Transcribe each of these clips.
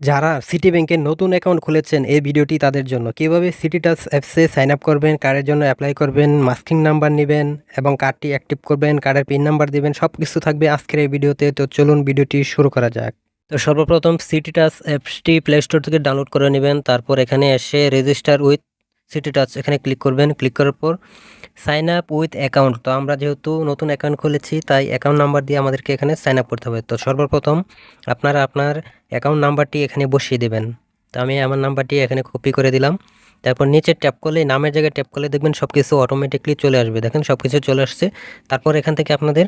যারা সিটি ব্যাংকের নতুন অ্যাকাউন্ট খুলেছেন এই ভিডিওটি তাদের জন্য। কীভাবে সিটি টাচ অ্যাপসে সাইন আপ করবেন কার্ডের জন্য অ্যাপ্লাই করবেন মাস্কিং নাম্বার নেবেন এবং কার্ডটি অ্যাক্টিভ করবেন কার্ডের পিন নাম্বার দেবেন সব কিছু থাকবে আজকের এই ভিডিওতে। তো চলুন ভিডিওটি শুরু করা যাক। তো সর্বপ্রথম সিটি টাচ অ্যাপসটি প্লে স্টোর থেকে ডাউনলোড করে নেবেন, তারপর এখানে এসে রেজিস্টার উইথ সিটি টাচ এখানে ক্লিক করবেন। ক্লিক করার পর সাইন আপ উইথ অ্যাকাউন্ট তো আমরা যেহেতু নতুন অ্যাকাউন্ট খুলেছি, তাই অ্যাকাউন্ট নাম্বার দিয়ে আমাদেরকে এখানে সাইন আপ করতে হবে। তো সর্বপ্রথম আপনারা আপনার অ্যাকাউন্ট নাম্বারটি এখানে বসিয়ে দেবেন। তো আমি আমার নাম্বারটি এখানে কপি করে দিলাম। তারপর নিচে ট্যাপ করলে, নামের জায়গায় ট্যাপ করলে দেখবেন সব কিছু অটোমেটিকলি চলে আসবে। দেখেন সব কিছু চলে আসছে। তারপর এখান থেকে আপনাদের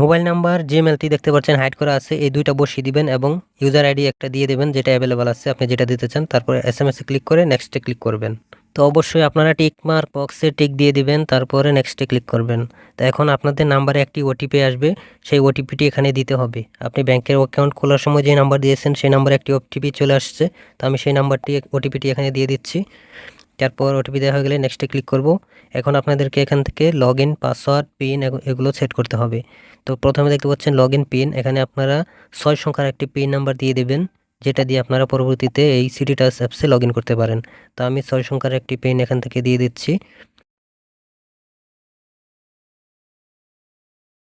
মোবাইল নাম্বার জিমেলটি দেখতে পাচ্ছেন হাইড করা আছে। এই দুইটা বসিয়ে দিবেন এবং ইউজার আইডি একটা দিয়ে দেবেন, যেটা অ্যাভেলেবেল আছে, আপনি যেটা দিতে চান। তারপর এস এম এসে ক্লিক করে নেক্সটে ক্লিক করবেন। তো অবশ্যই আপনারা টিক মার্ক বক্সে টিক দিয়ে দিবেন, তারপরে নেক্সটে ক্লিক করবেন। তো এখন আপনাদের নাম্বারে একটি ওটিপি আসবে, সেই ওটিপিটি এখানে দিতে হবে। আপনি ব্যাংকের অ্যাকাউন্ট খোলার সময় যে নাম্বার দিয়েছেন, সেই নাম্বারে একটি ওটিপি চলে আসছে। তো আমি সেই নাম্বারটি ওটিপিটি এখানে দিয়ে দিচ্ছি। তারপর ওটিপি দেওয়া হয়ে গেলে নেক্সটে ক্লিক করব। এখন আপনাদেরকে এখান থেকে লগ ইন পাসওয়ার্ড পিন এগুলো সেট করতে হবে। তো প্রথমে দেখতে পাচ্ছেন লগ ইন পিন এখানে আপনারা ছয় সংখ্যার একটি পিন নাম্বার দিয়ে দেবেন। যেটা দিয়ে আপনারা পরবর্তীতে এই সিটি টাচ অ্যাপসে লগ করতে পারেন। তো আমি ছয় সংখ্যার একটি পেন এখান থেকে দিয়ে দিচ্ছি।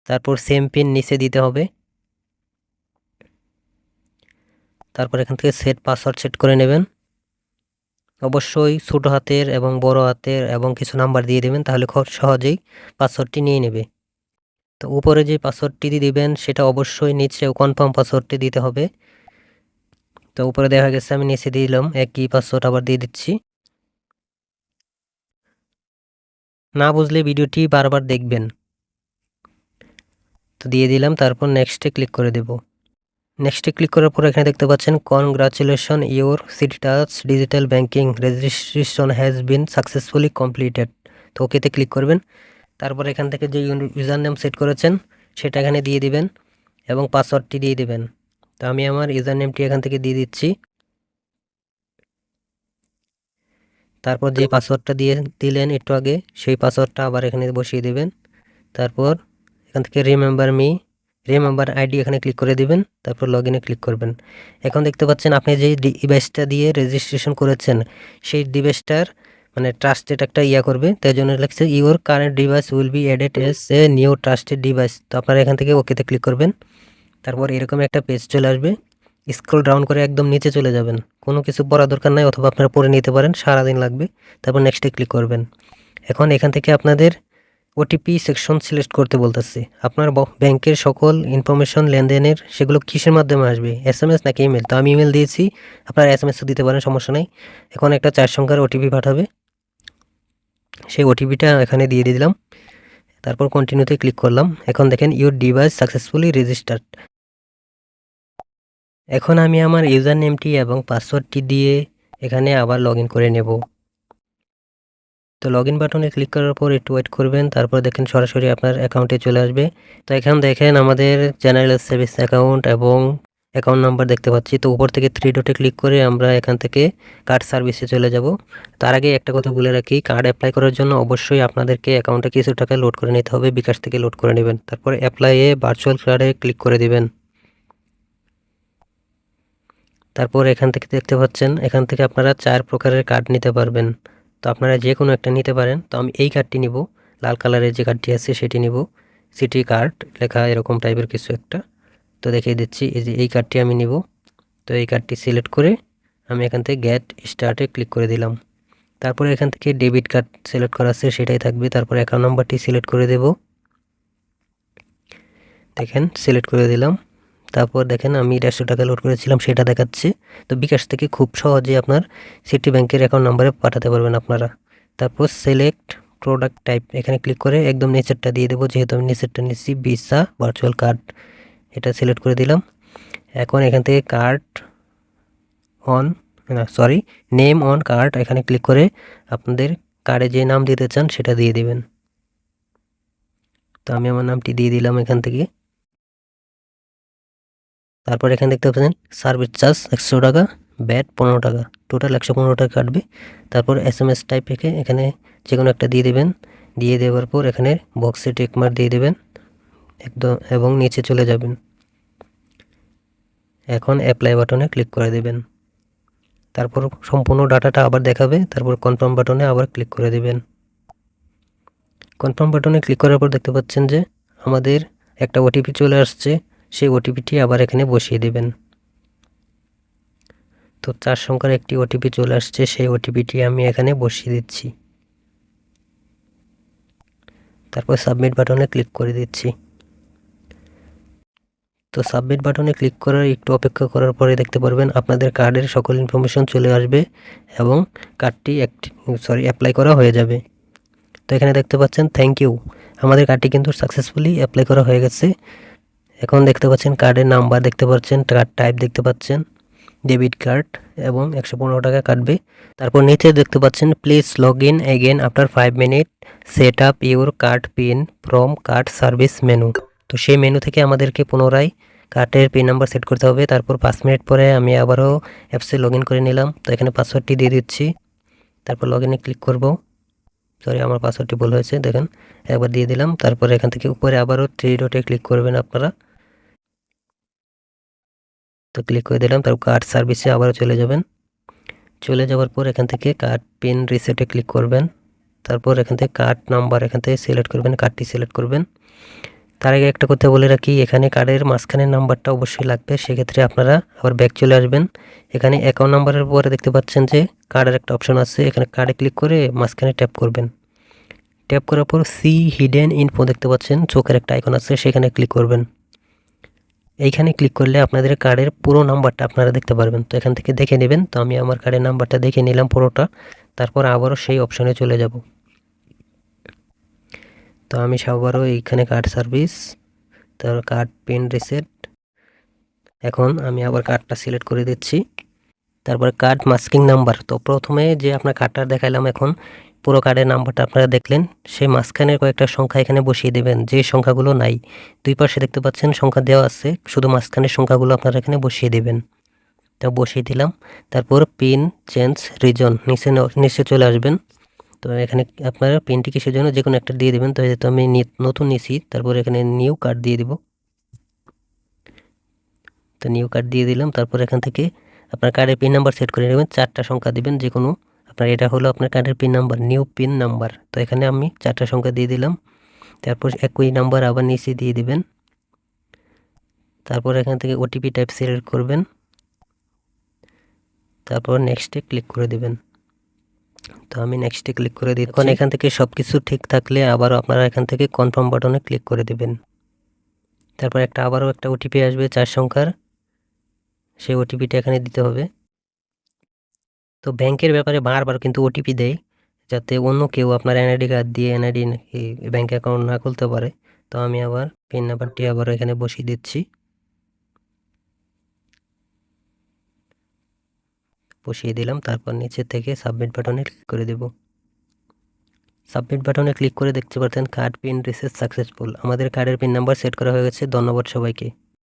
তারপর সেম পিন নিচে দিতে হবে। তারপর এখান থেকে সেট পাসওয়ার্ড সেট করে নেবেন। অবশ্যই ছোটো হাতের এবং বড় হাতের এবং কিছু নাম্বার দিয়ে দেবেন, তাহলে খুব সহজেই পাসওয়ার্ডটি নিয়ে নেবে। তো উপরে যে পাসওয়ার্ডটি দিবেন, সেটা অবশ্যই নিচে কনফার্ম পাসওয়ার্ডটি দিতে হবে। তো উপরে দেখা গেছে, আমি নিচে দিলাম। একই পাসওয়ার্ড আবার দিয়ে দিচ্ছি। না বুঝলে ভিডিওটি বারবার দেখবেন। তো দিয়ে দিলাম, তারপর নেক্সটে ক্লিক করে দেব। নেক্সটে ক্লিক করার পর এখানে দেখতে পাচ্ছেন congratulation your city touch digital banking registration has been successfully completed তো ওকেতে ক্লিক করবেন। তারপর এখান থেকে যে ইউজার নেম সেট করেছেন, সেটা এখানে দিয়ে দিবেন এবং পাসওয়ার্ডটি দিয়ে দিবেন। তো আমি আমার ইউজার নেমটি এখান থেকে দিয়ে দিচ্ছি। তারপর যে পাসওয়ার্ডটা দিয়ে দিলেন একটু আগে সেই পাসওয়ার্ডটা আবার এখানে বসিয়ে দেবেন। তারপর এখান থেকে রিমেম্বার মি রিমেম্বার আইডি এখানে ক্লিক করে দিবেন তারপর লগ ইনে ক্লিক করবেন। এখন দেখতে পাচ্ছেন আপনি যে ডিভাইসটা দিয়ে রেজিস্ট্রেশন করেছেন সেই ডিভাইসটার মানে ট্রাস্টেড একটা ইয়া করবে তাই জন্য লাগছে your current device will be added as a new trusted device তো আপনারা এখান থেকে ওকেতে ক্লিক করবেন। তারপর এরকম একটা পেজ চলে আসবে। স্ক্রল ডাউন করে একদম নিচে চলে যাবেন। কোনো কিছু পড়া দরকার নাই অথবা আপনারা পড়ে নিতে পারেন, সারাদিন লাগবে। তারপর নেক্সটে ক্লিক করবেন। এখন এখান থেকে আপনাদের ওটিপি সেকশন সিলেক্ট করতে বলতেছে। আপনার ব্যাংকের সকল ইনফরমেশন লেনদেনের সেগুলো কিসের মাধ্যমে আসবে? এস এম এস নাকি ইমেল তো আমি ইমেল দিয়েছি। আপনারা এস এম এসও দিতে পারেন, সমস্যা নাই। এখন একটা চার সংখ্যার ওটিপি পাঠাবে। সেই ওটিপিটা এখানে দিয়ে দিলাম। তারপর কন্টিনিউতে ক্লিক করলাম। এখন দেখেন ইউর ডিভাইস সাকসেসফুলি রেজিস্টার্ড এখন আমি আমার ইউজার নেমটি এবং পাসওয়ার্ডটি দিয়ে এখানে আবার লগ করে নেব। তো লগ বাটনে ক্লিক করার পর একটু ওয়েট করবেন, তারপর দেখেন সরাসরি আপনার অ্যাকাউন্টে চলে আসবে। তো এখান দেখেন আমাদের জেনারেল সার্ভিস অ্যাকাউন্ট এবং অ্যাকাউন্ট নাম্বার দেখতে পাচ্ছি। তো উপর থেকে থ্রি ডটে ক্লিক করে আমরা এখান থেকে কার্ড সার্ভিসে চলে যাব। তার আগে একটা কথা বলে রাখি, কার্ড অ্যাপ্লাই করার জন্য অবশ্যই আপনাদেরকে অ্যাকাউন্টে কিছু টাকা লোড করে নিতে হবে। বিকাশ থেকে লোড করে নেবেন, তারপর অ্যাপ্লাইয়ে ভার্চুয়াল কার্ডে ক্লিক করে দিবেন। তারপর এখান থেকে দেখতে পাচ্ছেন, এখান থেকে আপনারা চার প্রকারের কার্ড নিতে পারবেন। তো আপনারা যে কোনো একটা নিতে পারেন। তো আমি এই কার্ডটি নিব। লাল কালারের যে কার্ডটি আছে সেটি নিব। সিটি কার্ড লেখা এরকম টাইপের কিছু একটা। তো দেখিয়ে দিচ্ছি, এই যে এই কার্ডটি আমি নিব। তো এই কার্ডটি সিলেক্ট করে আমি এখান থেকে গ্যাট স্টার্টে ক্লিক করে দিলাম। তারপরে এখান থেকে ডেবিট কার্ড সিলেক্ট করা আছে, সেটাই থাকবে। তারপর অ্যাকাউন্ট নাম্বারটি সিলেক্ট করে দেব। দেখেন সিলেক্ট করে দিলাম। তারপর দেখেন আমি দেড়শো টাকা লোড করেছিলাম, সেটা দেখাচ্ছে। তো বিকাশ থেকে খুব সহজে আপনার সিটি ব্যাংকের অ্যাকাউন্ট নাম্বারে পাঠাতে পারবেন আপনারা। তারপর সিলেক্ট প্রোডাক্ট টাইপ এখানে ক্লিক করে একদম নিচেরটা দিয়ে দেবো, যেহেতু আমি নিচেরটা নিচ্ছি ভিসা ভার্চুয়াল কার্ড এটা সিলেক্ট করে দিলাম। এখন এখান থেকে কার্ড অন না সরি নেম অন কার্ড এখানে ক্লিক করে আপনাদের কার্ডে যে নাম দিতে চান, সেটা দিয়ে দিবেন। তো আমি আমার নামটি দিয়ে দিলাম এখান থেকে। তারপর এখানে দেখতে পাচ্ছেন সার্ভিস চার্জ একশো টাকা ব্যাট পনেরো টাকা। টোটাল একশো পনেরো টাকা কাটবে। তারপর এস এম এস টাইপ রেখে এখানে যে কোনো একটা দিয়ে দেবেন। দিয়ে দেওয়ার পর এখানে বক্সে টেকমার দিয়ে দেবেন। একদম, এবং নিচে চলে যাবেন। এখন অ্যাপ্লাই বাটনে ক্লিক করে দেবেন। তারপর সম্পূর্ণ ডাটাটা আবার দেখাবে। তারপর কনফার্ম বাটনে আবার ক্লিক করে দেবেন। কনফার্ম বাটনে ক্লিক করার পর দেখতে পাচ্ছেন যে আমাদের একটা ওটিপি চলে আসছে। সেই ওটিপিটি আবার এখানে বসিয়ে দেবেন। তো চার সংখ্যার একটি ওটিপি চলে আসছে, সেই ওটিপিটি আমি এখানে বসিয়ে দিচ্ছি। তারপর সাবমিট বাটনে ক্লিক করে দিচ্ছি। তো সাবমিট বাটনে ক্লিক করার, একটু অপেক্ষা করার পরে দেখতে পারবেন আপনাদের কার্ডের সকল ইনফরমেশন চলে আসবে এবং কার্ডটি একটি, সরি, অ্যাপ্লাই করা হয়ে যাবে। তো এখানে দেখতে পাচ্ছেন, থ্যাংক ইউ। আমাদের কার্ডটি কিন্তু সাকসেসফুলি অ্যাপ্লাই করা হয়ে গেছে। এখন দেখতে পাচ্ছেন কার্ডের নাম্বার দেখতে পাচ্ছেন কার্ড টাইপ দেখতে পাচ্ছেন ডেবিট কার্ড এবং একশো পনেরো টাকা কাটবে তারপর নিচে দেখতে পাচ্ছেন please log in again after five minute set up your card pin from card service menu তো সেই মেনু থেকে আমাদেরকে পুনরায় কার্ডের পিন নাম্বার সেট করতে হবে। তারপর পাঁচ মিনিট পরে আমি আবারও অ্যাপসে লগ করে নিলাম। তো এখানে পাসওয়ার্ডটি দিয়ে দিচ্ছি। তারপর লগ ক্লিক করব। সরি আমার পাসওয়ার্ডটি ভুল হয়েছে, দেখেন। একবার দিয়ে দিলাম, তারপরে এখান থেকে উপরে আবারও থ্রি ডটে ক্লিক করবেন আপনারা। তো ক্লিক করে দিলাম, তারপর কার্ড সার্ভিসে আবারও চলে যাবেন। চলে যাওয়ার পর এখান থেকে কার্ড পিন রিসেটে ক্লিক করবেন। তারপর এখান থেকে কার্ড নাম্বার এখান থেকে সিলেক্ট করবেন কার্ডটি সিলেক্ট করবেন। তার আগে একটা কথা বলে রাখি, এখানে কার্ডের মাঝখানের নাম্বারটা অবশ্যই লাগবে। সেক্ষেত্রে আপনারা আবার ব্যাক চলে আসবেন। এখানে অ্যাকাউন্ট নাম্বারের পরে দেখতে পাচ্ছেন যে কার্ডের একটা অপশন আছে। এখানে কার্ডে ক্লিক করে মাঝখানে ট্যাপ করবেন। ট্যাপ করার পর সি হিডেন ইনফো দেখতে পাচ্ছেন, চোখের একটা আইকন আছে, সেখানে ক্লিক করবেন। এইখানে ক্লিক করলে আপনাদের কার্ডের পুরো নাম্বারটা আপনারা দেখতে পারবেন। তো এখান থেকে দেখে নেবেন। তো আমি আমার কার্ডের নাম্বারটা দেখে নিলাম পুরোটা। তারপর আবারও সেই অপশনে চলে যাব। তো আমি সবারও এইখানে কার্ড সার্ভিস তার কার্ড পিন রিসেট এখন আমি আবার কার্ডটা সিলেক্ট করে দিচ্ছি। তারপর কার্ড মাস্কিং নাম্বার তো প্রথমে যে আপনার কার্ডটা দেখাইলাম এখন, পুরো কার্ডের নাম্বারটা আপনারা দেখলেন। সেই মাঝখানের কয়েকটা সংখ্যা এখানে বসিয়ে দেবেন, যে সংখ্যাগুলো নাই। দুই পাশে দেখতে পাচ্ছেন সংখ্যা দেওয়া আছে, শুধু মাঝখানের সংখ্যাগুলো আপনারা এখানে বসিয়ে দেবেন। তো বসিয়ে দিলাম। তারপর পিন চেঞ্জ রিজন নিচে নিচে চলে আসবেন। তো এখানে আপনারা পিনটি কিসের জন্য যে কোনো একটা দিয়ে দেবেন। তো যেহেতু আমি নতুন নিছি, তারপর এখানে নিউ কার্ড দিয়ে দিব। তো নিউ কার্ড দিয়ে দিলাম, তারপর এখান থেকে আপনার কার্ডের পিন নাম্বার সেট করে নেবেন। চারটা সংখ্যা দিবেন যে কোনো আপনার এটা হলো আপনার কার্ডের pin number new pin number তো এখানে আমি চারটা সংখ্যা দিয়ে দিলাম। তারপর একই নাম্বার আবার নিচে দিয়ে দিবেন। তারপর এখান থেকে ওটিপি টাইপ সিলেক্ট করবেন। তারপর নেক্সটে ক্লিক করে দিবেন। তো আমি নেক্সটে ক্লিক করে দিই। এখন এখান থেকে সব কিছু ঠিক থাকলে আবারও আপনারা এখান থেকে কনফার্ম বাটনে ক্লিক করে দেবেন। তারপর একটা আবারও একটা ওটিপি আসবে চার সংখ্যার। সেই ওটিপিটা এখানে দিতে হবে। তো ব্যাংকের ব্যাপারে বারবার কিন্তু ওটিপি দেয় যাতে অন্য কেউ আপনার এনআইডি কার্ড দিয়ে এনআইডি ব্যাঙ্ক অ্যাকাউন্ট না খুলতে পারে। তো আমি আবার পিন নাম্বারটি আবার এখানে বসিয়ে দিচ্ছি। বসিয়ে দিলাম, তারপর নিচে থেকে সাবমিট বাটনে ক্লিক করে দেব। সাবমিট বাটনে ক্লিক করে দেখতে পারতেন কার্ড পিন রিসেস সাকসেসফুল আমাদের কার্ডের পিন নাম্বার সেট করা হয়ে গেছে, ধন্যবাদ সবাইকে।